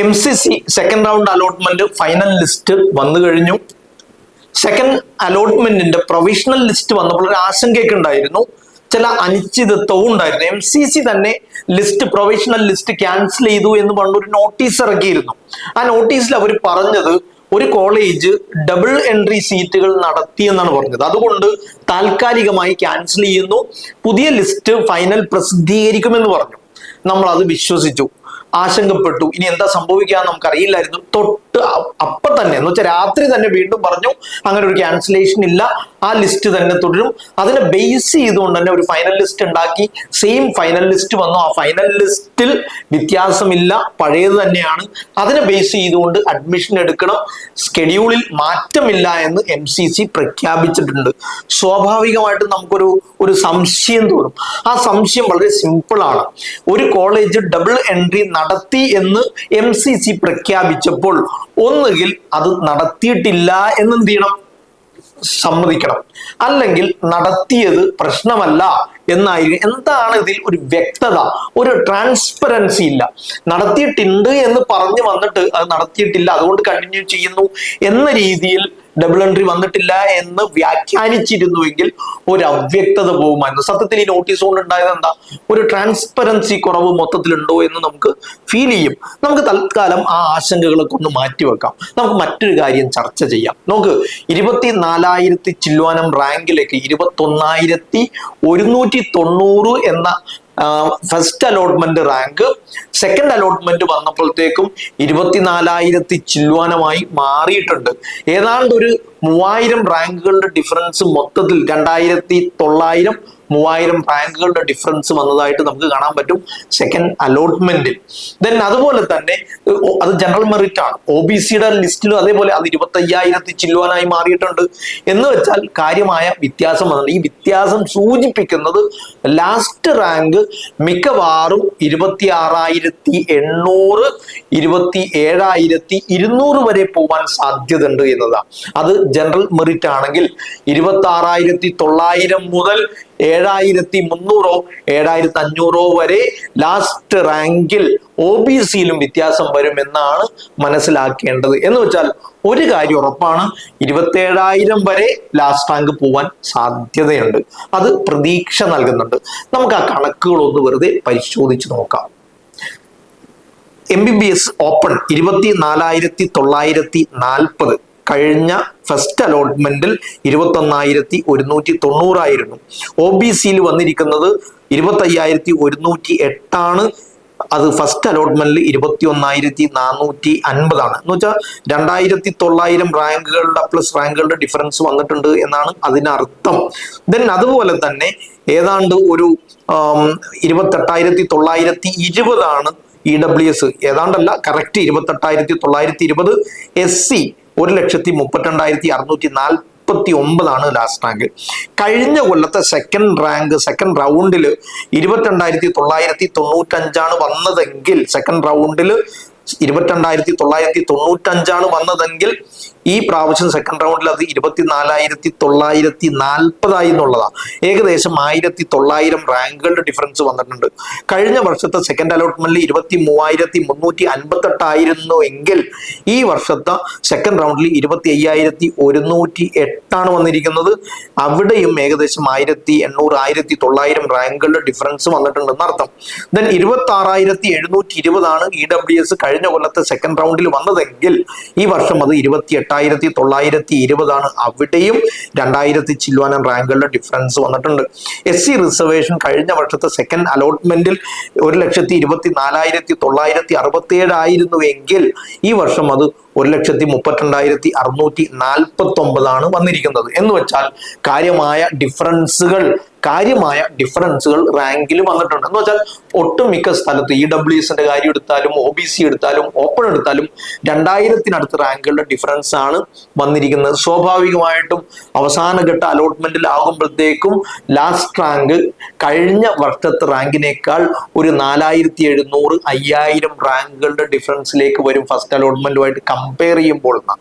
M C C second round allotment final list വന്നു കഴിഞ്ഞു. Second അലോട്ട്മെന്റിന്റെ provisional list വന്നപ്പോൾ ഒരു ആശങ്കയൊക്കെ ഉണ്ടായിരുന്നു. ചില അനിശ്ചിതത്വവും ഉണ്ടായിരുന്നു. എം സി സി തന്നെ ലിസ്റ്റ് പ്രൊവിഷണൽ ലിസ്റ്റ് ക്യാൻസൽ ചെയ്തു എന്ന് പറഞ്ഞൊരു നോട്ടീസ് ഇറക്കിയിരുന്നു. ആ നോട്ടീസിൽ അവർ പറഞ്ഞത് ഒരു കോളേജ് ഡബിൾ എൻട്രി സീറ്റുകൾ നടത്തി എന്നാണ് പറഞ്ഞത്. അതുകൊണ്ട് താൽക്കാലികമായി ക്യാൻസൽ ചെയ്യുന്നു. പുതിയ ലിസ്റ്റ് ഫൈനൽ പ്രസിദ്ധീകരിക്കുമെന്ന് പറഞ്ഞു. നമ്മൾ അത് വിശ്വസിച്ചു. ആശങ്കപ്പെട്ടു. ഇനി എന്താ സംഭവിക്കുക നമുക്ക് അറിയില്ലായിരുന്നു തൊട്ട് അപ്പൊ തന്നെ എന്ന് വെച്ചാൽ രാത്രി തന്നെ വീണ്ടും പറഞ്ഞു അങ്ങനെ ഒരു ക്യാൻസലേഷൻ ഇല്ല. ആ ലിസ്റ്റ് തന്നെ തുടരും. അതിനെ ബേസ് ചെയ്തുകൊണ്ട് തന്നെ ഒരു ഫൈനൽ ലിസ്റ്റ് ഉണ്ടാക്കി. സെയിം ഫൈനൽ ലിസ്റ്റ് വന്നു. ആ ഫൈനൽ ലിസ്റ്റിൽ വ്യത്യാസമില്ല. പഴയത് തന്നെയാണ്. അതിനെ ബേസ് ചെയ്തുകൊണ്ട് അഡ്മിഷൻ എടുക്കണം. സ്കെഡ്യൂളിൽ മാറ്റമില്ല എന്ന് എം പ്രഖ്യാപിച്ചിട്ടുണ്ട്. സ്വാഭാവികമായിട്ടും നമുക്കൊരു ഒരു സംശയം തോന്നും. ആ സംശയം വളരെ സിമ്പിൾ ആണ്. ഒരു കോളേജ് ഡബിൾ എൻട്രി നടത്തി എന്ന് എം സി സി പ്രഖ്യാപിച്ചപ്പോൾ ഒന്നുകിൽ അത് നടത്തിയിട്ടില്ല എന്ന് എന്ത് ചെയ്യണം? സമ്മതിക്കണം. അല്ലെങ്കിൽ നടത്തിയത് പ്രശ്നമല്ല എന്നായിരിക്കും. എന്താണ് ഇതിൽ ഒരു വ്യക്തത? ഒരു ട്രാൻസ്പെറൻസി ഇല്ല. നടത്തിയിട്ടുണ്ട് എന്ന് പറഞ്ഞു വന്നിട്ട് അത് നടത്തിയിട്ടില്ല. അതുകൊണ്ട് കണ്ടിന്യൂ ചെയ്യുന്നു എന്ന രീതിയിൽ ഡബിൾ എൻട്രി വന്നിട്ടില്ല എന്ന് വ്യാഖ്യാനിച്ചിരുന്നുവെങ്കിൽ ഒരു അവ്യക്തത പോകുമായിരുന്നു. സത്യത്തിൽ ഈ നോട്ടീസ് കൊണ്ട് ഉണ്ടായത് എന്താ? ഒരു ട്രാൻസ്പെറൻസി കുറവ് മൊത്തത്തിലുണ്ടോ എന്ന് നമുക്ക് ഫീൽ ചെയ്യും. നമുക്ക് തൽക്കാലം ആ ആശങ്കകളൊക്കെ ഒന്ന് മാറ്റിവെക്കാം നമുക്ക് മറ്റൊരു കാര്യം ചർച്ച ചെയ്യാം. നോക്ക് ഇരുപത്തി നാലായിരത്തി ചില്ലുവാനം റാങ്കിലേക്ക് ഇരുപത്തി ഒന്നായിരത്തി ഒരുന്നൂറ്റി തൊണ്ണൂറ് എന്ന first allotment rank second allotment വന്നപ്പോഴത്തേക്കും ഇരുപത്തിനാലായിരത്തി ചില്ലുവാനമായി മാറിയിട്ടുണ്ട്. ഏതാണ്ട് ഒരു മൂവായിരം റാങ്കുകളുടെ ഡിഫറൻസ് മൊത്തത്തിൽ രണ്ടായിരത്തി തൊള്ളായിരം മൂവായിരം റാങ്കുകളുടെ ഡിഫറൻസ് വന്നതായിട്ട് നമുക്ക് കാണാൻ പറ്റും. സെക്കൻഡ് അലോട്ട്മെന്റിൽ ദെൻ അതുപോലെ തന്നെ അത് ജനറൽ മെറിറ്റ് ആണ്. ഒ ബി സിയുടെ ലിസ്റ്റിലും അതേപോലെ അത് ഇരുപത്തി അയ്യായിരത്തി ചില്ലുവാനായി മാറിയിട്ടുണ്ട്. എന്ന് വെച്ചാൽ കാര്യമായ വ്യത്യാസം വന്നിട്ടുണ്ട്. ഈ വ്യത്യാസം സൂചിപ്പിക്കുന്നത് ലാസ്റ്റ് റാങ്ക് മിക്കവാറും ഇരുപത്തി ആറായിരത്തി എണ്ണൂറ് ഇരുപത്തി ഏഴായിരത്തി ഇരുന്നൂറ് വരെ പോവാൻ സാധ്യതയുണ്ട് എന്നതാണ്. അത് ജനറൽ മെറിറ്റ് ആണെങ്കിൽ ഇരുപത്തി ആറായിരത്തി തൊള്ളായിരം മുതൽ ഏഴായിരത്തി മുന്നൂറോ ഏഴായിരത്തി അഞ്ഞൂറോ വരെ ലാസ്റ്റ് റാങ്കിൽ ഒ ബി സിയിലും വ്യത്യാസം വരും എന്നാണ് മനസ്സിലാക്കേണ്ടത്. എന്ന് വെച്ചാൽ ഒരു കാര്യം ഉറപ്പാണ് ഇരുപത്തേഴായിരം വരെ ലാസ്റ്റ് റാങ്ക് പോവാൻ സാധ്യതയുണ്ട്. അത് പ്രതീക്ഷ നൽകുന്നുണ്ട്. നമുക്ക് ആ കണക്കുകളൊന്ന് വെറുതെ പരിശോധിച്ച് നോക്കാം. M B B S open ഇരുപത്തി നാലായിരത്തി തൊള്ളായിരത്തി നാൽപ്പത് കഴിഞ്ഞ ഫസ്റ്റ് അലോട്ട്മെന്റിൽ ഇരുപത്തി ഒന്നായിരത്തി ഒരുന്നൂറ്റി തൊണ്ണൂറായിരുന്നു ഒ ബി സിയിൽ വന്നിരിക്കുന്നത് ഇരുപത്തി അയ്യായിരത്തി ഒരുന്നൂറ്റി എട്ടാണ് അത് ഫസ്റ്റ് അലോട്ട്മെന്റിൽ ഇരുപത്തി ഒന്നായിരത്തി നാനൂറ്റി അൻപതാണ് എന്ന് വെച്ചാൽ രണ്ടായിരത്തി തൊള്ളായിരം റാങ്കുകളുടെ പ്ലസ് റാങ്കുകളുടെ ഡിഫറൻസ് വന്നിട്ടുണ്ട് എന്നാണ് അതിനർത്ഥം. ദെൻ അതുപോലെ തന്നെ ഏതാണ്ട് ഒരു ഇരുപത്തെട്ടായിരത്തി തൊള്ളായിരത്തി ഇരുപതാണ് ഇ ഡബ്ല്യു എസ് ഏതാണ്ടല്ല കറക്റ്റ് ഇരുപത്തെട്ടായിരത്തി തൊള്ളായിരത്തി ഇരുപത് എസ് സി ഒരു ലക്ഷത്തി മുപ്പത്തിരണ്ടായിരത്തി അറുന്നൂറ്റി നാൽപ്പത്തി ഒമ്പതാണ് ലാസ്റ്റ് റാങ്ക് കഴിഞ്ഞ കൊല്ലത്തെ സെക്കൻഡ് റാങ്ക് സെക്കൻഡ് റൗണ്ടിൽ ഇരുപത്തിരണ്ടായിരത്തി തൊള്ളായിരത്തി തൊണ്ണൂറ്റഞ്ചാണ് വന്നതെങ്കിൽ സെക്കൻഡ് റൗണ്ടിൽ ഇരുപത്തിരണ്ടായിരത്തി തൊള്ളായിരത്തി തൊണ്ണൂറ്റഞ്ചാണ് വന്നതെങ്കിൽ ഈ പ്രാവശ്യം സെക്കൻഡ് റൗണ്ടിൽ അത് ഇരുപത്തിനാലായിരത്തി തൊള്ളായിരത്തി നാൽപ്പതായി എന്നുള്ളതാണ്. ഏകദേശം ആയിരത്തി തൊള്ളായിരം റാങ്കുകളുടെ ഡിഫറൻസ് വന്നിട്ടുണ്ട്. കഴിഞ്ഞ വർഷത്തെ സെക്കൻഡ് അലോട്ട്മെന്റിൽ ഇരുപത്തി മൂവായിരത്തി മുന്നൂറ്റി അൻപത്തെട്ടായിരുന്നു എങ്കിൽ ഈ വർഷത്തെ സെക്കൻഡ് റൗണ്ടിൽ ഇരുപത്തി അയ്യായിരത്തി ഒരുന്നൂറ്റി എട്ടാണ് വന്നിരിക്കുന്നത്. അവിടെയും ഏകദേശം ആയിരത്തി എണ്ണൂറ് ആയിരത്തി തൊള്ളായിരം റാങ്കുകളുടെ ഡിഫറൻസ് വന്നിട്ടുണ്ടെന്ന് അർത്ഥം. ദെൻ ഇരുപത്തി ആറായിരത്തി എഴുന്നൂറ്റി ഇരുപതാണ് ഇ ഡബ്ല്യു എസ് കഴിഞ്ഞ കൊല്ലത്തെ സെക്കൻഡ് റൗണ്ടിൽ വന്നതെങ്കിൽ ഈ വർഷം അത് ഇരുപത്തി എട്ടായിരത്തി തൊള്ളായിരത്തി ഇരുപതാണ് അവിടെയും രണ്ടായിരത്തി ചില്ലുവാനം റാങ്കുകളുടെ ഡിഫറൻസ് വന്നിട്ടുണ്ട്. എസ് സി റിസർവേഷൻ കഴിഞ്ഞ വർഷത്തെ സെക്കൻഡ് അലോട്ട്മെന്റിൽ ഒരു ലക്ഷത്തി ഇരുപത്തി നാലായിരത്തി തൊള്ളായിരത്തി അറുപത്തി ഏഴായിരുന്നു എങ്കിൽ ഈ വർഷം അത് ഒരു ലക്ഷത്തി മുപ്പത്തിരണ്ടായിരത്തി അറുന്നൂറ്റി നാൽപ്പത്തി ഒമ്പതാണ് വന്നിരിക്കുന്നത്. എന്ന് വെച്ചാൽ കാര്യമായ ഡിഫറൻസുകൾ കാര്യമായ ഡിഫറൻസുകൾ റാങ്കിൽ വന്നിട്ടുണ്ട്. എന്ന് വെച്ചാൽ ഒട്ടുമിക്ക സ്ഥലത്ത് ഇ ഡബ്ല്യു എസിന്റെ കാര്യം എടുത്താലും ഒ ബി സി എടുത്താലും ഓപ്പൺ എടുത്താലും രണ്ടായിരത്തിനടുത്ത് റാങ്കുകളുടെ ഡിഫറൻസ് ആണ് വന്നിരിക്കുന്നത്. സ്വാഭാവികമായിട്ടും അവസാനഘട്ട അലോട്ട്മെന്റിൽ ആകുമ്പോഴത്തേക്കും ലാസ്റ്റ് റാങ്ക് കഴിഞ്ഞ വർഷത്തെ റാങ്കിനേക്കാൾ ഒരു നാലായിരത്തി എഴുന്നൂറ് അയ്യായിരം റാങ്കുകളുടെ ഡിഫറൻസിലേക്ക് വരും ഫസ്റ്റ് അലോട്ട്മെന്റുമായിട്ട് കമ്പയർ കമ്പയർ ചെയ്യുമ്പോൾ എന്നാ.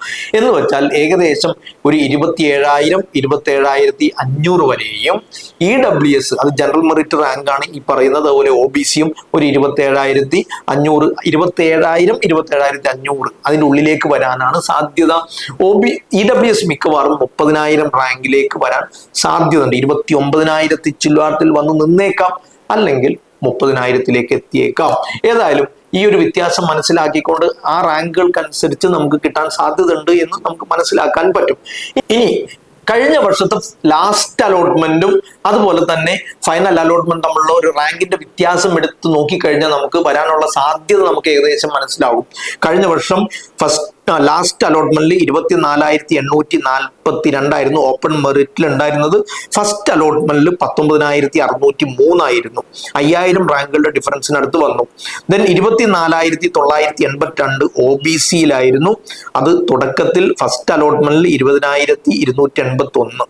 വെച്ചാൽ ഏകദേശം ഒരു ഇരുപത്തി ഏഴായിരം ഇരുപത്തി ഏഴായിരത്തി അഞ്ഞൂറ് വരെയും ഇ ഡബ്ല്യു എസ് അത് ജനറൽ മെറിറ്റ് റാങ്ക് ആണ് ഈ പറയുന്നത്. അതുപോലെ ഒ ബി സിയും ഒരു ഇരുപത്തി ഏഴായിരത്തി അഞ്ഞൂറ് ഇരുപത്തി ഏഴായിരം ഇരുപത്തി ഏഴായിരത്തി അഞ്ഞൂറ് അതിന്റെ ഉള്ളിലേക്ക് വരാനാണ് സാധ്യത. O B E W S മിക്കവാറും മുപ്പതിനായിരം റാങ്കിലേക്ക് വരാൻ സാധ്യതയുണ്ട്. ഇരുപത്തി ഒമ്പതിനായിരത്തി ചില്ലുവാരത്തിൽ വന്ന് നിന്നേക്കാം. അല്ലെങ്കിൽ മുപ്പതിനായിരത്തിലേക്ക് എത്തിയേക്കാം. ഏതായാലും ഈ ഒരു വ്യത്യാസം മനസ്സിലാക്കിക്കൊണ്ട് ആ റാങ്കുകൾക്കനുസരിച്ച് നമുക്ക് കിട്ടാൻ സാധ്യതയുണ്ട് എന്ന് നമുക്ക് മനസ്സിലാക്കാൻ പറ്റും. ഇനി കഴിഞ്ഞ വർഷത്തെ ലാസ്റ്റ് അലോട്ട്മെന്റും അതുപോലെ തന്നെ ഫൈനൽ അലോട്ട്മെന്റ് തമ്മിലുള്ള ഒരു റാങ്കിന്റെ വ്യത്യാസം എടുത്ത് നോക്കിക്കഴിഞ്ഞാൽ നമുക്ക് വരാനുള്ള സാധ്യത നമുക്ക് ഏകദേശം മനസ്സിലാവും. കഴിഞ്ഞ വർഷം ഫസ്റ്റ് ലാസ്റ്റ് അലോട്ട്മെന്റിൽ ഇരുപത്തിനാലായിരത്തി എണ്ണൂറ്റി നാൽപ്പത്തി രണ്ടായിരുന്നു ഓപ്പൺ മെറിറ്റിൽ ഉണ്ടായിരുന്നത്. ഫസ്റ്റ് അലോട്ട്മെന്റിൽ പത്തൊമ്പതിനായിരത്തി അറുന്നൂറ്റി മൂന്നായിരുന്നു അയ്യായിരം റാങ്കുകളുടെ ഡിഫറൻസിനടുത്ത് വന്നു ദെൻ ഇരുപത്തിനാലായിരത്തി തൊള്ളായിരത്തി എൺപത്തി രണ്ട് ഒ ബി സിയിലായിരുന്നു അത് തുടക്കത്തിൽ ഫസ്റ്റ് അലോട്ട്മെന്റിൽ ഇരുപതിനായിരത്തി ഇരുന്നൂറ്റി എൺപത്തി ഒന്ന്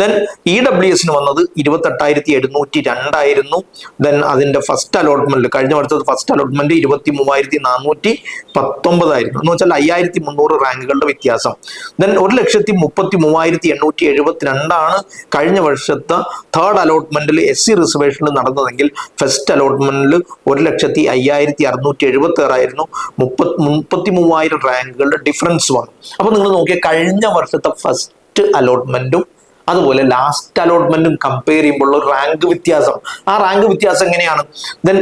ദെൻ ഇ ഡബ്ല്യു എസിന് വന്നത് ഇരുപത്തെട്ടായിരത്തി എഴുന്നൂറ്റി രണ്ടായിരുന്നു ദെൻ അതിന്റെ ഫസ്റ്റ് അലോട്ട്മെന്റിൽ കഴിഞ്ഞ വർഷത്തെ ഫസ്റ്റ് അലോട്ട്മെന്റ് ഇരുപത്തി മൂവായിരത്തി നാനൂറ്റി പത്തൊമ്പതായിരുന്നു എന്ന് വെച്ചാൽ അയ്യായിരത്തി മുന്നൂറ് റാങ്കുകളുടെ വ്യത്യാസം. ദെൻ ഒരു ലക്ഷത്തി മുപ്പത്തി മൂവായിരത്തി എണ്ണൂറ്റി എഴുപത്തിരണ്ടാണ് കഴിഞ്ഞ വർഷത്തെ തേർഡ് അലോട്ട്മെന്റിൽ എസ് സി റിസർവേഷനിൽ നടന്നതെങ്കിൽ ഫസ്റ്റ് അലോട്ട്മെന്റിൽ ഒരു ലക്ഷത്തി അയ്യായിരത്തി അറുന്നൂറ്റി എഴുപത്തി ആറായിരുന്നു മുപ്പത്തി മുപ്പത്തി മൂവായിരം റാങ്കുകളുടെ ഡിഫറൻസ് വന്നു. അപ്പൊ നിങ്ങൾ നോക്കിയ കഴിഞ്ഞ വർഷത്തെ ഫസ്റ്റ് അലോട്ട്മെന്റും അതുപോലെ ലാസ്റ്റ് അലോട്ട്മെന്റും കമ്പയർ ചെയ്യുമ്പോൾ ഒരു റാങ്ക് വ്യത്യാസം. ആ റാങ്ക് വ്യത്യാസം എങ്ങനെയാണ്? ദെൻ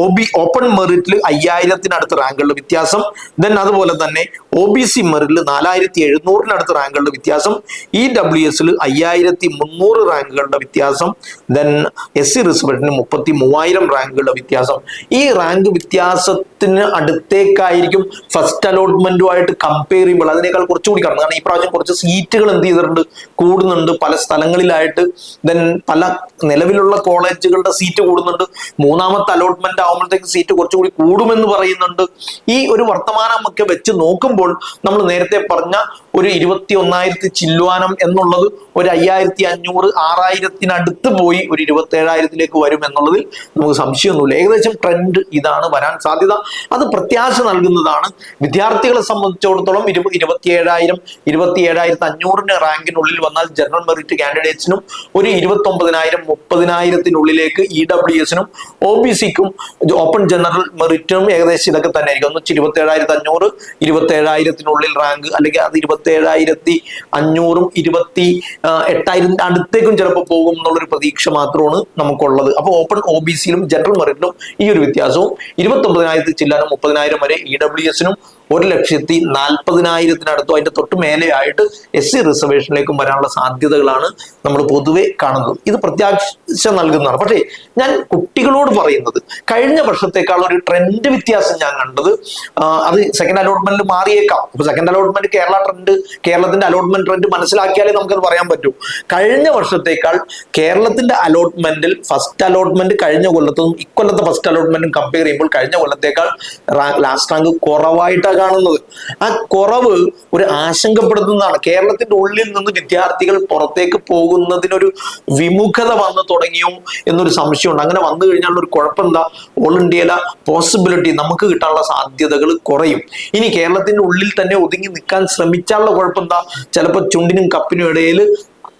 ഒ ബി ഓപ്പൺ മെറിറ്റിൽ അയ്യായിരത്തിനടുത്ത് റാങ്കുകളുടെ വ്യത്യാസം. ദെൻ അതുപോലെ തന്നെ ഒ ബി സി മെറിറ്റിൽ നാലായിരത്തി എഴുന്നൂറിനടുത്ത് റാങ്കുകളുടെ വ്യത്യാസം. ഇ ഡബ്ല്യു എസിൽ അയ്യായിരത്തി മുന്നൂറ് റാങ്കുകളുടെ വ്യത്യാസം. ദെൻ എസ് സി റിസർവേഷന് മുപ്പത്തി മൂവായിരം റാങ്കുകളുടെ വ്യത്യാസം. ഈ റാങ്ക് വ്യത്യാസത്തിന് അടുത്തേക്കായിരിക്കും ഫസ്റ്റ് അലോട്ട്മെന്റുമായിട്ട് കമ്പയർ ചെയ്യുമ്പോൾ അതിനേക്കാൾ കുറച്ചുകൂടി കാണും കാരണം ഈ പ്രാവശ്യം കുറച്ച് സീറ്റുകൾ എന്ത് ചെയ്തിട്ടുണ്ട്? കൂടുന്നുണ്ട്. പല സ്ഥലങ്ങളിലായിട്ട് ദെൻ പല നിലവിലുള്ള കോളേജുകളുടെ സീറ്റ് കൂടുന്നുണ്ട്. മൂന്നാമത്തെ അലോട്ട്മെന്റ് ആകുമ്പോഴത്തേക്ക് സീറ്റ് കുറച്ചുകൂടി കൂടുമെന്ന് പറയുന്നുണ്ട്. ഈ ഒരു വർത്തമാനമൊക്കെ വെച്ച് നോക്കുമ്പോൾ നമ്മൾ നേരത്തെ പറഞ്ഞ ഒരു ഇരുപത്തി ഒന്നായിരത്തി ചില്ലുവാനം എന്നുള്ളത് ഒരു അയ്യായിരത്തി അഞ്ഞൂറ് ആറായിരത്തിനടുത്ത് പോയി ഒരു ഇരുപത്തി ഏഴായിരത്തിലേക്ക് വരും എന്നുള്ളതിൽ നമുക്ക് സംശയമൊന്നുമില്ല. ഏകദേശം ട്രെൻഡ് ഇതാണ് വരാൻ സാധ്യത. അത് പ്രത്യാശ നൽകുന്നതാണ്. വിദ്യാർത്ഥികളെ സംബന്ധിച്ചിടത്തോളം ഇരു ഇരുപത്തി ഏഴായിരം ഇരുപത്തി ഏഴായിരത്തി അഞ്ഞൂറിന് റാങ്കിനുള്ളിൽ വന്നാൽ ജനറൽ മെറിറ്റ് കാൻഡിഡേറ്റ്സിനും ഒരു ഇരുപത്തി ഒമ്പതിനായിരം മുപ്പതിനായിരത്തിനുള്ളിലേക്ക് ഇ ഡബ്ല്യു എസിനും ഒ ബി സിക്കും ഓപ്പൺ ജനറൽ മെറിറ്റിനും ഏകദേശം ഇതൊക്കെ തന്നെ ആയിരിക്കും ഒന്ന് ഇരുപത്തി ഏഴായിരത്തി അഞ്ഞൂറ് ഇരുപത്തി ഏഴായിരത്തിനുള്ളിൽ റാങ്ക് അല്ലെങ്കിൽ അത് ഇരുപത്തി ഏഴായിരത്തി അഞ്ഞൂറും ഇരുപത്തി ആ, എട്ടായിരം അടുത്തേക്കും ചിലപ്പോൾ പോകും എന്നുള്ളൊരു പ്രതീക്ഷ മാത്രമാണ് നമുക്കുള്ളത്. അപ്പോൾ ഓപ്പൺ ഒ ബി സിയിലും ജനറൽ മെറിറ്റിലും ഈ ഒരു വ്യത്യാസവും ഇരുപത്തി ഒമ്പതിനായിരത്തി ചില്ലാനും മുപ്പതിനായിരം വരെ ഇ ഡബ്ല്യു എസിനും ഒരു ലക്ഷത്തി നാൽപ്പതിനായിരത്തിനടുത്തും അതിന്റെ തൊട്ട് മേലെയായിട്ട് എസ് സി റിസർവേഷനിലേക്കും വരാനുള്ള സാധ്യതകളാണ് നമ്മൾ പൊതുവെ കാണുന്നത്. ഇത് പ്രത്യാശ നൽകുന്നതാണ്. പക്ഷേ ഞാൻ കുട്ടികളോട് പറയുന്നത് കഴിഞ്ഞ വർഷത്തേക്കാൾ ഒരു ട്രെൻഡ് വ്യത്യാസം ഞാൻ കണ്ടത് അത് സെക്കൻഡ് അലോട്ട്മെന്റിൽ മാറിയേക്കാം. അപ്പൊ സെക്കൻഡ് അലോട്ട്മെന്റ് കേരള ട്രെൻഡ് കേരളത്തിന്റെ അലോട്ട്മെന്റ് ട്രെൻഡ് മനസ്സിലാക്കിയാലേ നമുക്കത് പറയാൻ പറ്റൂ. കഴിഞ്ഞ വർഷത്തേക്കാൾ കേരളത്തിന്റെ അലോട്ട്മെന്റിൽ ഫസ്റ്റ് അലോട്ട്മെന്റ് കഴിഞ്ഞ കൊല്ലത്തും ഇക്കൊല്ലത്തെ ഫസ്റ്റ് അലോട്ട്മെന്റും കമ്പയർ ചെയ്യുമ്പോൾ കഴിഞ്ഞ കൊല്ലത്തേക്കാൾ ലാസ്റ്റ് റാങ്ക് കുറവായിട്ടാണ് കാണുന്നത്. ആ കുറവ് ഒരു ആശങ്കപ്പെടുത്തുന്നതാണ്. കേരളത്തിന്റെ ഉള്ളിൽ നിന്ന് വിദ്യാർത്ഥികൾ പുറത്തേക്ക് പോകുന്നതിനൊരു വിമുഖത വന്നു തുടങ്ങിയോ എന്നൊരു സംശയമുണ്ട്. അങ്ങനെ വന്നു കഴിഞ്ഞാൽ ഒരു കുഴപ്പം എന്താ ഓൾ ഇന്ത്യയിലെ പോസിബിലിറ്റി നമുക്ക് കിട്ടാനുള്ള സാധ്യതകൾ കുറയും. ഇനി കേരളത്തിന്റെ ഉള്ളിൽ തന്നെ ഒതുങ്ങി നിൽക്കാൻ ശ്രമിച്ചാലുള്ള കുഴപ്പം എന്താ ചിലപ്പോൾ ചുണ്ടിനും കപ്പിനും ഇടയിൽ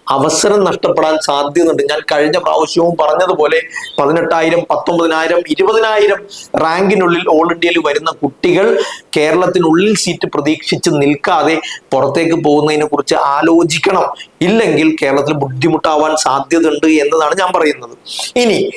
അവസരം നഷ്ടപ്പെടാൻ സാധ്യതയുണ്ട്. ഞാൻ കഴിഞ്ഞ പ്രാവശ്യവും പറഞ്ഞതുപോലെ പതിനെട്ടായിരം പത്തൊമ്പതിനായിരം ഇരുപതിനായിരം റാങ്കിനുള്ളിൽ ഓൾ ഇന്ത്യയിൽ വരുന്ന കുട്ടികൾ കേരളത്തിനുള്ളിൽ സീറ്റ് പ്രതീക്ഷിച്ച് നിൽക്കാതെ പുറത്തേക്ക് പോകുന്നതിനെ കുറിച്ച് ആലോചിക്കണം. ഇല്ലെങ്കിൽ കേരളത്തിൽ ബുദ്ധിമുട്ടാവാൻ സാധ്യതയുണ്ട് എന്നതാണ് ഞാൻ പറയുന്നത്. ഇനി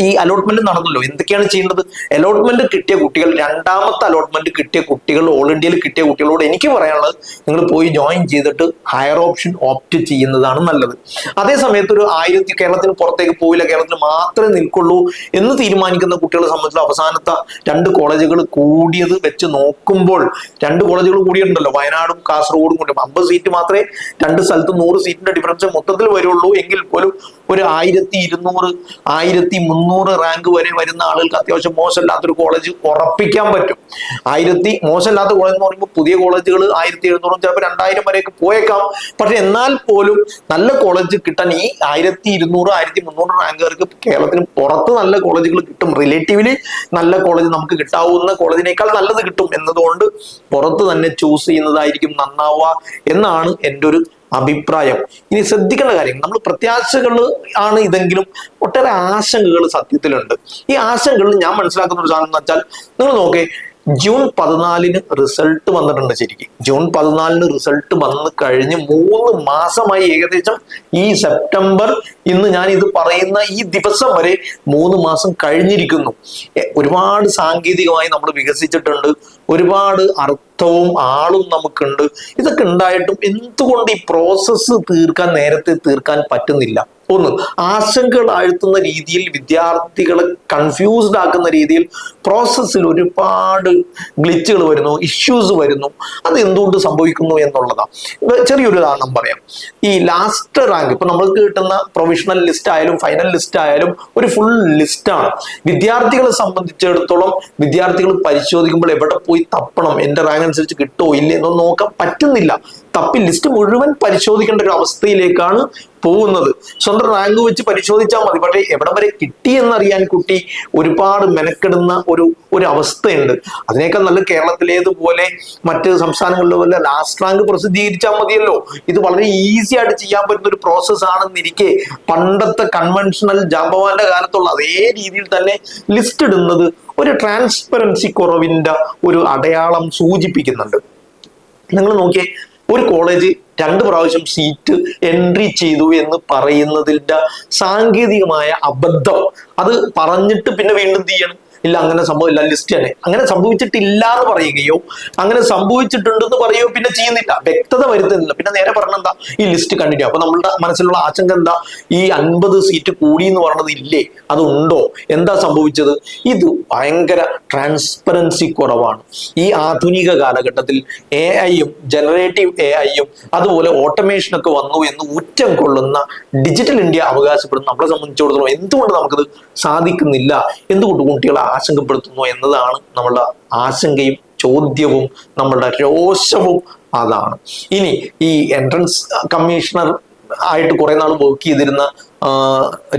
ഈ അലോട്ട്മെന്റ് നടന്നല്ലോ. എന്തൊക്കെയാണ് ചെയ്യേണ്ടത്? അലോട്ട്മെന്റ് കിട്ടിയ കുട്ടികൾ രണ്ടാമത്തെ അലോട്ട്മെന്റ് കിട്ടിയ കുട്ടികൾ ഓൾ ഇന്ത്യയിൽ കിട്ടിയ കുട്ടികളോട് എനിക്ക് പറയാനുള്ളത് നിങ്ങൾ പോയി ജോയിൻ ചെയ്തിട്ട് ഹയർ ഓപ്ഷൻ ഓപ്റ്റ് ചെയ്യുന്നതാണ് നല്ലത്. അതേ സമയത്ത് ഒരു ആയിരത്തി കേരളത്തിന് പുറത്തേക്ക് പോയില്ല കേരളത്തിൽ മാത്രമേ നിൽക്കുള്ളൂ എന്ന് തീരുമാനിക്കുന്ന കുട്ടികളെ സംബന്ധിച്ച് അവസാനത്തെ രണ്ട് കോളേജുകൾ കൂടിയത് വെച്ച് നോക്കുമ്പോൾ രണ്ട് കോളേജുകൾ കൂടിയിട്ടുണ്ടല്ലോ. വയനാടും കാസർഗോഡും കൂടി. അമ്പത് സീറ്റ് മാത്രമേ രണ്ട് സ്ഥലത്ത് നൂറ് സീറ്റിന്റെ ഡിഫറൻസ് മൊത്തത്തിൽ വരുള്ളൂ. എങ്കിൽ പോലും ഒരു ആയിരത്തി ഇരുന്നൂറ് ആയിരത്തി മുന്നൂറ് മുന്നൂറ് റാങ്ക് വരെ വരുന്ന ആളുകൾക്ക് അത്യാവശ്യം മോശമില്ലാത്തൊരു കോളേജ് ഉറപ്പിക്കാൻ പറ്റും. ആയിരത്തി മോശമില്ലാത്ത കോളേജ് എന്ന് പറയുമ്പോൾ പുതിയ കോളേജുകൾ ആയിരത്തി എഴുന്നൂറും ചിലപ്പോൾ രണ്ടായിരം വരെയൊക്കെ പോയേക്കാം. പക്ഷെ എന്നാൽ പോലും നല്ല കോളേജ് കിട്ടാൻ ഈ ആയിരത്തി ഇരുന്നൂറ് ആയിരത്തി മുന്നൂറ് റാങ്കുകാർക്ക് കേരളത്തിന് പുറത്ത് നല്ല കോളേജുകൾ കിട്ടും. റിലേറ്റീവ്ലി നല്ല കോളേജ് നമുക്ക് കിട്ടാവുന്ന കോളേജിനേക്കാൾ നല്ലത് കിട്ടും. എന്നതുകൊണ്ട് പുറത്ത് തന്നെ ചൂസ് ചെയ്യുന്നതായിരിക്കും നന്നാവുക എന്നാണ് എന്റെ ഒരു അഭിപ്രായം. ഇനി ശ്രദ്ധിക്കേണ്ട കാര്യം നമ്മൾ പ്രത്യാശകൾ ആണ് ഇതെങ്കിലും ഒട്ടേറെ ആശങ്കകൾ സത്യത്തിലുണ്ട്. ഈ ആശങ്കകൾ ഞാൻ മനസ്സിലാക്കുന്ന ഒരു സാധനം എന്ന് വെച്ചാൽ നിങ്ങൾ നോക്കേ ജൂൺ പതിനാലിന് റിസൾട്ട് വന്നിട്ടുണ്ട് ശരിക്കും. ജൂൺ പതിനാലിന് റിസൾട്ട് വന്ന് കഴിഞ്ഞ് മൂന്ന് മാസമായി ഏകദേശം ഈ സെപ്റ്റംബർ ഇന്ന് ഞാൻ ഇത് പറയുന്ന ഈ ദിവസം വരെ മൂന്ന് മാസം കഴിഞ്ഞിരിക്കുന്നു. ഒരുപാട് സാങ്കേതികമായി നമ്മൾ വികസിച്ചിട്ടുണ്ട്. ഒരുപാട് അർത്ഥവും ആളും നമുക്കുണ്ട്. ഇതൊക്കെ ഉണ്ടായിട്ടും എന്തുകൊണ്ട് ഈ പ്രോസസ്സ് തീർക്കാൻ നേരത്തെ തീർക്കാൻ പറ്റുന്നില്ല? ഒന്ന് ആശങ്കകൾ ആഴ്ത്തുന്ന രീതിയിൽ വിദ്യാർത്ഥികളെ കൺഫ്യൂസ്ഡ് ആക്കുന്ന രീതിയിൽ പ്രോസസ്സിൽ ഒരുപാട് ഗ്ലിച്ചുകൾ വരുന്നു ഇഷ്യൂസ് വരുന്നു. അത് എന്തുകൊണ്ട് സംഭവിക്കുന്നു എന്നുള്ളതാണ് ചെറിയൊരു ഉദാഹരണം പറയാം. ഈ ലാസ്റ്റ് റാങ്ക് ഇപ്പൊ നമ്മൾക്ക് കിട്ടുന്ന പ്രൊവിഷണൽ ലിസ്റ്റ് ആയാലും ഫൈനൽ ലിസ്റ്റ് ആയാലും ഒരു ഫുൾ ലിസ്റ്റാണ് വിദ്യാർത്ഥികളെ സംബന്ധിച്ചിടത്തോളം വിദ്യാർത്ഥികൾ പരിശോധിക്കുമ്പോൾ എവിടെ പോയി തപ്പണം എന്റെ റാങ്ക് അനുസരിച്ച് കിട്ടുമോ ഇല്ലേ എന്നൊന്നും നോക്കാൻ പറ്റുന്നില്ല. തപ്പി ലിസ്റ്റ് മുഴുവൻ പരിശോധിക്കേണ്ട ഒരു അവസ്ഥയിലേക്കാണ് പോകുന്നത്. സ്വന്തം റാങ്ക് വെച്ച് പരിശോധിച്ചാൽ മതി. പക്ഷേ എവിടെ വരെ കിട്ടി എന്നറിയാൻ കുട്ടി ഒരുപാട് മെനക്കെടുന്ന ഒരു ഒരു അവസ്ഥയുണ്ട്. അതിനേക്കാൾ നല്ല കേരളത്തിലേതുപോലെ മറ്റ് സംസ്ഥാനങ്ങളിലെ പോലെ ലാസ്റ്റ് റാങ്ക് പ്രസിദ്ധീകരിച്ചാൽ മതിയല്ലോ. ഇത് വളരെ ഈസി ആയിട്ട് ചെയ്യാൻ പറ്റുന്ന ഒരു പ്രോസസ്സ് ആണെന്നിരിക്കെ പണ്ടത്തെ കൺവെൻഷണൽ ജാമ്പവാന്റെ കാലത്തുള്ള അതേ രീതിയിൽ തന്നെ ലിസ്റ്റ് ഇടുന്നത് ഒരു ട്രാൻസ്പെറൻസി കുറവിന്റെ ഒരു അടയാളം സൂചിപ്പിക്കുന്നുണ്ട്. നിങ്ങൾ നോക്കിയേ ഒരു കോളേജ് രണ്ട് പ്രാവശ്യം സീറ്റ് എൻട്രി ചെയ്തു എന്ന് പറയുന്നതിന്റെ സാങ്കേതികമായ അബദ്ധം. അത് പറഞ്ഞിട്ട് പിന്നെ വീണ്ടും ചെയ്യണം? ഇല്ല അങ്ങനെ സംഭവമില്ല ലിസ്റ്റ് തന്നെ. അങ്ങനെ സംഭവിച്ചിട്ടില്ല എന്ന് പറയുകയോ അങ്ങനെ സംഭവിച്ചിട്ടുണ്ടെന്ന് പറയുകയോ പിന്നെ ചെയ്യുന്നില്ല. വ്യക്തത വരുത്തുന്നില്ല. പിന്നെ നേരെ പറഞ്ഞെന്താ ഈ ലിസ്റ്റ് കണ്ടിന്യൂ അപ്പൊ നമ്മളുടെ മനസ്സിലുള്ള ആശങ്ക എന്താ? ഈ അൻപത് സീറ്റ് കൂടി എന്ന് പറയുന്നത് ഇല്ലേ? അതുണ്ടോ? എന്താ സംഭവിച്ചത്? ഇത് ഭയങ്കര ട്രാൻസ്പെറൻസി കുറവാണ്. ഈ ആധുനിക കാലഘട്ടത്തിൽ എ ഐയും ജനറേറ്റീവ് എ ഐയും അതുപോലെ ഓട്ടോമേഷനൊക്കെ വന്നു എന്ന് ഉറ്റം കൊള്ളുന്ന ഡിജിറ്റൽ ഇന്ത്യ അവകാശപ്പെടുന്ന നമ്മളെ സംബന്ധിച്ചിടത്തോളം എന്തുകൊണ്ട് നമുക്കത് സാധിക്കുന്നില്ല? എന്തുകൊണ്ട് കുട്ടികളെ ആശങ്കപ്പെടുത്തുന്നു എന്നതാണ് നമ്മളുടെ ആശങ്കയും ചോദ്യവും നമ്മളുടെ രോഷവും അതാണ്. ഇനി ഈ എൻട്രൻസ് കമ്മീഷണർ ആയിട്ട് കുറെ നാൾ വർക്ക് ചെയ്തിരുന്ന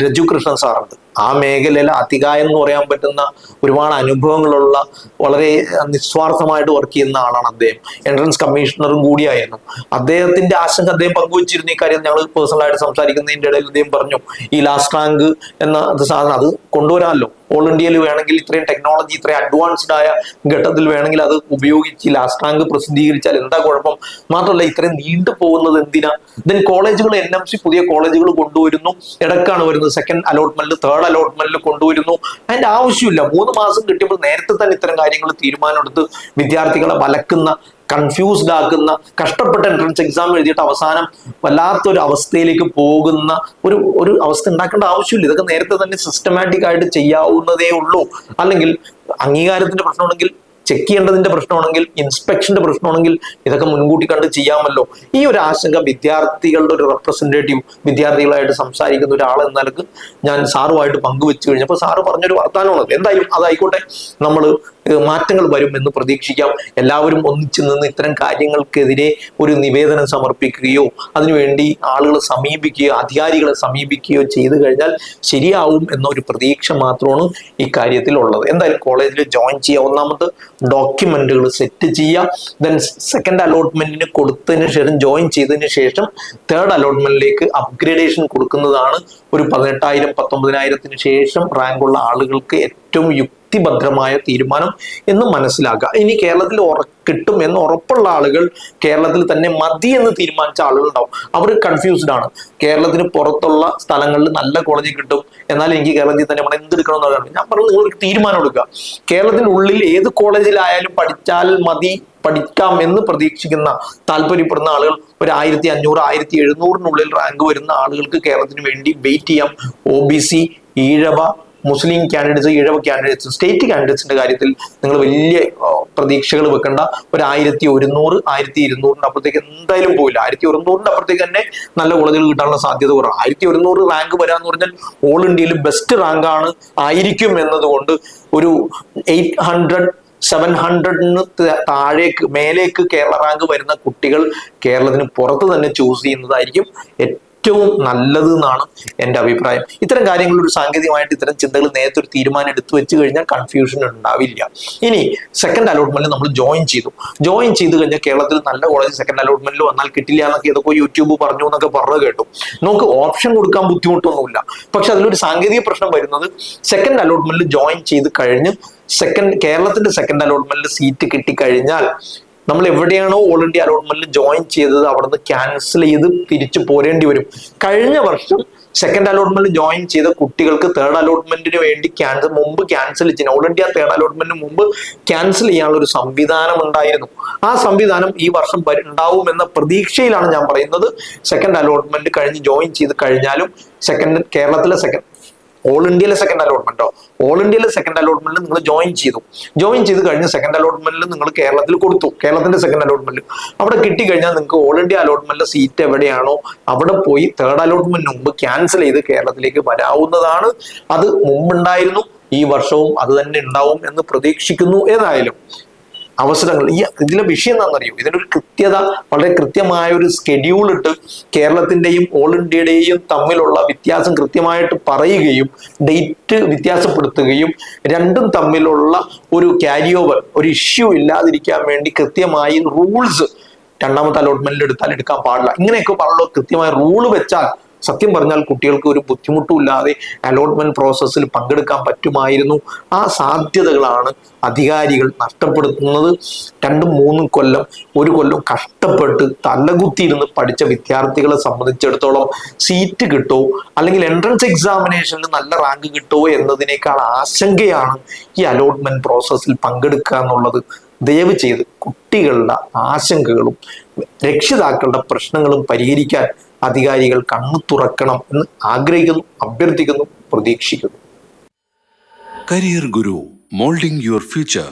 രജു കൃഷ്ണൻ സാറുണ്ട്. ആ മേഖലയിൽ അതികായം എന്ന് പറയാൻ പറ്റുന്ന ഒരുപാട് അനുഭവങ്ങളുള്ള വളരെ നിസ്വാർത്ഥമായിട്ട് വർക്ക് ചെയ്യുന്ന ആളാണ് അദ്ദേഹം. എൻട്രൻസ് കമ്മീഷണറും കൂടിയായിരുന്നു. അദ്ദേഹത്തിന്റെ ആശങ്ക അദ്ദേഹം പങ്കുവച്ചിരുന്ന ഈ കാര്യം ഞങ്ങൾ പേഴ്സണലായിട്ട് സംസാരിക്കുന്നതിന്റെ ഇടയിൽ അദ്ദേഹം പറഞ്ഞു ഈ ലാസ്റ്റ് റാങ്ക് എന്ന സാധനം അത് കൊണ്ടുവരാമല്ലോ. ഓൾ ഇന്ത്യയിൽ വേണമെങ്കിൽ ഇത്രയും ടെക്നോളജി ഇത്രയും അഡ്വാൻസ്ഡ് ആയ ഘട്ടത്തിൽ വേണമെങ്കിൽ അത് ഉപയോഗിച്ച് ലാസ്റ്റ് റാങ്ക് പ്രസിദ്ധീകരിച്ചാൽ എന്താ കുഴപ്പം? മാത്രമല്ല ഇത്രയും നീണ്ടു പോകുന്നത് എന്തിനാ? ദെൻ കോളേജുകൾ എൻ എം സി പുതിയ കോളേജുകൾ കൊണ്ടുവരുന്നു. ഇടക്കാണ് വരുന്നത്. സെക്കൻഡ് അലോട്ട്മെന്റിൽ തേർഡ് അലോട്ട്മെന്റിൽ കൊണ്ടുവരുന്നു. അതിന്റെ ആവശ്യമില്ല. മൂന്ന് മാസം കിട്ടിയപ്പോൾ നേരത്തെ തന്നെ ഇത്തരം കാര്യങ്ങൾ തീരുമാനമെടുത്ത് വിദ്യാർത്ഥികളെ വലക്കുന്ന കൺഫ്യൂസ്ഡ് ആക്കുന്ന കഷ്ടപ്പെട്ട എൻട്രൻസ് എക്സാം എഴുതിയിട്ട് അവസാനം വല്ലാത്തൊരു അവസ്ഥയിലേക്ക് പോകുന്ന ഒരു ഒരു അവസ്ഥ ഉണ്ടാക്കേണ്ട ആവശ്യമില്ല. ഇതൊക്കെ നേരത്തെ തന്നെ സിസ്റ്റമാറ്റിക് ആയിട്ട് ചെയ്യാവുന്നതേ ഉള്ളൂ. അല്ലെങ്കിൽ അംഗീകാരത്തിന്റെ പ്രശ്നമാണെങ്കിൽ ചെക്ക് ചെയ്യേണ്ടതിന്റെ പ്രശ്നമാണെങ്കിൽ ഇൻസ്പെക്ഷന്റെ പ്രശ്നമാണെങ്കിൽ ഇതൊക്കെ മുൻകൂട്ടി കണ്ട് ചെയ്യാമല്ലോ. ഈ ഒരു ആശങ്ക വിദ്യാർത്ഥികളുടെ ഒരു റെപ്രസെന്റേറ്റീവ് വിദ്യാർത്ഥികളായിട്ട് സംസാരിക്കുന്ന ഒരാൾ എന്ന നിലയ്ക്ക് ഞാൻ സാറുമായിട്ട് പങ്കുവെച്ചു കഴിഞ്ഞപ്പോൾ സാറ് പറഞ്ഞൊരു വർത്താനമാണ് എന്തായാലും അതായിക്കോട്ടെ. നമ്മൾ മാറ്റങ്ങൾ വരും എന്ന് പ്രതീക്ഷിക്കാം. എല്ലാവരും ഒന്നിച്ചു നിന്ന് ഇത്തരം കാര്യങ്ങൾക്കെതിരെ ഒരു നിവേദനം സമർപ്പിക്കുകയോ അതിനുവേണ്ടി ആളുകളെ സമീപിക്കുകയോ അധികാരികളെ സമീപിക്കുകയോ ചെയ്തു കഴിഞ്ഞാൽ ശരിയാവും എന്നൊരു പ്രതീക്ഷ മാത്രമാണ് ഈ കാര്യത്തിൽ ഉള്ളത് എന്തായാലും കോളേജിൽ ജോയിൻ ചെയ്യുക ഒന്നാമത് ഡോക്യുമെന്റുകൾ സെറ്റ് ചെയ്യുക ദെൻ സെക്കൻഡ് അലോട്ട്മെന്റിന് കൊടുത്തതിന് ശേഷം ജോയിൻ ചെയ്തതിന് ശേഷം തേർഡ് അലോട്ട്മെന്റിലേക്ക് അപ്ഗ്രേഡേഷൻ കൊടുക്കുന്നതാണ് ഒരു പതിനെട്ടായിരം പത്തൊമ്പതിനായിരത്തിന് ശേഷം റാങ്കുള്ള ആളുകൾക്ക് ഏറ്റവും യുക്തിഭദ്രമായ തീരുമാനം എന്ന് മനസ്സിലാക്കുക. ഇനി കേരളത്തിൽ കിട്ടും എന്ന് ഉറപ്പുള്ള ആളുകൾ കേരളത്തിൽ തന്നെ മതി എന്ന് തീരുമാനിച്ച ആളുകൾ ഉണ്ടാവും അവർ കൺഫ്യൂസ്ഡ് ആണ്. കേരളത്തിന് പുറത്തുള്ള സ്ഥലങ്ങളിൽ നല്ല കോളേജ് കിട്ടും. എന്നാൽ എനിക്ക് കേരളത്തിൽ തന്നെ നമ്മൾ എന്തെടുക്കണം എന്നുള്ളതാണ് ഞാൻ പറഞ്ഞു നിങ്ങൾ തീരുമാനം എടുക്കുക. കേരളത്തിനുള്ളിൽ ഏത് കോളേജിലായാലും പഠിച്ചാൽ മതി പഠിക്കാം എന്ന് പ്രതീക്ഷിക്കുന്ന താല്പര്യപ്പെടുന്ന ആളുകൾ ഒരു ആയിരത്തി അഞ്ഞൂറ് ആയിരത്തി എഴുന്നൂറിനുള്ളിൽ റാങ്ക് വരുന്ന ആളുകൾക്ക് കേരളത്തിന് വേണ്ടി വെയിറ്റ് ചെയ്യാം. O B C Ezhava Muslim candidates Ezhava candidates state കാൻഡിഡേറ്റ്സിന്റെ കാര്യത്തിൽ നിങ്ങൾ വലിയ പ്രതീക്ഷകൾ വെക്കേണ്ട. ഒരു ആയിരത്തി ഒരുന്നൂറ് ആയിരത്തി ഇരുന്നൂറിന്റെ അപ്പുറത്തേക്ക് എന്തായാലും പോയില്ല ആയിരത്തി ഒരുന്നൂറിന്റെ അപ്പുറത്തേക്ക് തന്നെ നല്ല കോളേജുകൾ കിട്ടാനുള്ള സാധ്യത കുറവാണ്. ആയിരത്തി ഒരുന്നൂറ് റാങ്ക് വരാന്ന് പറഞ്ഞാൽ ഓൾ ഇന്ത്യയിൽ ബെസ്റ്റ് റാങ്ക് ആണ് ആയിരിക്കും എന്നതുകൊണ്ട് ഒരു എയ്റ്റ് ഹൺഡ്രഡ് സെവൻ ഹൺഡ്രഡിന് താഴേക്ക് മേലേക്ക് കേരള റാങ്ക് വരുന്ന കുട്ടികൾ കേരളത്തിന് പുറത്ത് തന്നെ ചൂസ് ചെയ്യുന്നതായിരിക്കും ഏറ്റവും നല്ലത് എന്നാണ് എന്റെ അഭിപ്രായം. ഇത്തരം കാര്യങ്ങളിൽ ഒരു സാങ്കേതികമായിട്ട് ഇത്തരം ചിന്തകൾ നേരത്തെ ഒരു തീരുമാനം എടുത്തു വെച്ച് കഴിഞ്ഞാൽ കൺഫ്യൂഷൻ ഉണ്ടാവില്ല. ഇനി സെക്കൻഡ് അലോട്ട്മെന്റിൽ നമ്മൾ ജോയിൻ ചെയ്തു. ജോയിൻ ചെയ്ത് കഴിഞ്ഞാൽ കേരളത്തിൽ നല്ല കോളേജ് സെക്കൻഡ് അലോട്ട്മെന്റിൽ വന്നാൽ കിട്ടില്ല എന്നൊക്കെ ഏതൊക്കെ യൂട്യൂബ് പറഞ്ഞു എന്നൊക്കെ പറഞ്ഞു കേട്ടു. നമുക്ക് ഓപ്ഷൻ കൊടുക്കാൻ ബുദ്ധിമുട്ടൊന്നുമില്ല. പക്ഷെ അതിലൊരു സാങ്കേതിക പ്രശ്നം വരുന്നത് സെക്കൻഡ് അലോട്ട്മെന്റിൽ ജോയിൻ ചെയ്ത് കഴിഞ്ഞ് സെക്കൻഡ് കേരളത്തിന്റെ സെക്കൻഡ് അലോട്ട്മെന്റിൽ സീറ്റ് കിട്ടിക്കഴിഞ്ഞാൽ നമ്മൾ എവിടെയാണോ ഓൾ ഇന്ത്യ അലോട്ട്മെന്റിൽ ജോയിൻ ചെയ്തത് അവിടുന്ന് ക്യാൻസൽ ചെയ്ത് തിരിച്ചു പോരേണ്ടി വരും. കഴിഞ്ഞ വർഷം സെക്കൻഡ് അലോട്ട്മെന്റിൽ ജോയിൻ ചെയ്ത കുട്ടികൾക്ക് തേർഡ് അലോട്ട്മെന്റിന് വേണ്ടി ക്യാൻസൽ മുമ്പ് ക്യാൻസൽ ചെയ്യുന്ന ഓൾ ഇന്ത്യ തേർഡ് അലോട്ട്മെന്റിന് മുമ്പ് ക്യാൻസൽ ചെയ്യാനുള്ള ഒരു സംവിധാനം ഉണ്ടായിരുന്നു. ആ സംവിധാനം ഈ വർഷം ഉണ്ടാവുമെന്ന പ്രതീക്ഷയിലാണ് ഞാൻ പറയുന്നത്. സെക്കൻഡ് അലോട്ട്മെന്റ് കഴിഞ്ഞ് ജോയിൻ ചെയ്ത് കഴിഞ്ഞാലും സെക്കൻഡ് കേരളത്തിലെ സെക്കൻഡ് ഓൾ ഇന്ത്യയിലെ സെക്കൻഡ് അലോട്ട്മെന്റോ ഓൾ ഇന്ത്യയിലെ സെക്കൻഡ് അലോട്ട്മെന്റിൽ നിങ്ങൾ ജോയിൻ ചെയ്തു. ജോയിൻ ചെയ്ത് കഴിഞ്ഞ് സെക്കൻഡ് അലോട്ട്മെന്റിൽ നിങ്ങൾ കേരളത്തിൽ കൊടുത്തു. കേരളത്തിന്റെ സെക്കൻഡ് അലോട്ട്മെന്റ് അവിടെ കിട്ടിക്കഴിഞ്ഞാൽ നിങ്ങൾക്ക് ഓൾ ഇന്ത്യ അലോട്ട്മെന്റിലെ സീറ്റ് എവിടെയാണോ അവിടെ പോയി തേർഡ് അലോട്ട്മെന്റിന് മുമ്പ് ക്യാൻസൽ ചെയ്ത് കേരളത്തിലേക്ക് വരാവുന്നതാണ്. അത് മുമ്പുണ്ടായിരുന്നു. ഈ വർഷവും അത് തന്നെ ഉണ്ടാവും എന്ന് പ്രതീക്ഷിക്കുന്നു. ഏതായാലും അവസരങ്ങൾ. ഈ ഇതിലെ വിഷയം എന്താണെന്നറിയോ? ഇതിനൊരു കൃത്യത വളരെ കൃത്യമായ ഒരു സ്കെഡ്യൂൾ ഇട്ട് കേരളത്തിന്റെയും ഓൾ ഇന്ത്യയുടെയും തമ്മിലുള്ള വ്യത്യാസം കൃത്യമായിട്ട് പറയുകയും ഡേറ്റ് വ്യത്യാസപ്പെടുത്തുകയും രണ്ടും തമ്മിലുള്ള ഒരു ക്യാരി ഓവർ ഒരു ഇഷ്യൂ ഇല്ലാതിരിക്കാൻ വേണ്ടി കൃത്യമായി റൂൾസ് രണ്ടാമത്തെ അലോട്ട്മെന്റിൽ എടുത്താൽ എടുക്കാൻ പാടില്ല. ഇങ്ങനെയൊക്കെ പറഞ്ഞുള്ള കൃത്യമായ റൂൾ വെച്ചാൽ സത്യം പറഞ്ഞാൽ കുട്ടികൾക്ക് ഒരു ബുദ്ധിമുട്ടുമില്ലാതെ അലോട്ട്മെന്റ് പ്രോസസ്സിൽ പങ്കെടുക്കാൻ പറ്റുമായിരുന്നു. ആ സാധ്യതകളാണ് അധികാരികൾ നഷ്ടപ്പെടുത്തുന്നത്. രണ്ടും മൂന്നും കൊല്ലം ഒരു കൊല്ലം കഷ്ടപ്പെട്ട് തലകുത്തിയിരുന്ന് പഠിച്ച വിദ്യാർത്ഥികളെ സംബന്ധിച്ചിടത്തോളം സീറ്റ് കിട്ടുമോ അല്ലെങ്കിൽ എൻട്രൻസ് എക്സാമിനേഷനിൽ നല്ല റാങ്ക് കിട്ടുമോ എന്നതിനേക്കാൾ ആശങ്കയാണ് ഈ അലോട്ട്മെന്റ് പ്രോസസ്സിൽ പങ്കെടുക്കുക എന്നുള്ളത്. ദയവ് ചെയ്ത് കുട്ടികളുടെ ആശങ്കകളും രക്ഷിതാക്കളുടെ പ്രശ്നങ്ങളും പരിഹരിക്കാൻ അധികാരികൾ കണ്ണു തുറക്കണം എന്ന് ആഗ്രഹിക്കുന്നു അഭ്യർത്ഥിക്കുന്നു പ്രതീക്ഷിക്കുന്നു. Career guru moulding your Future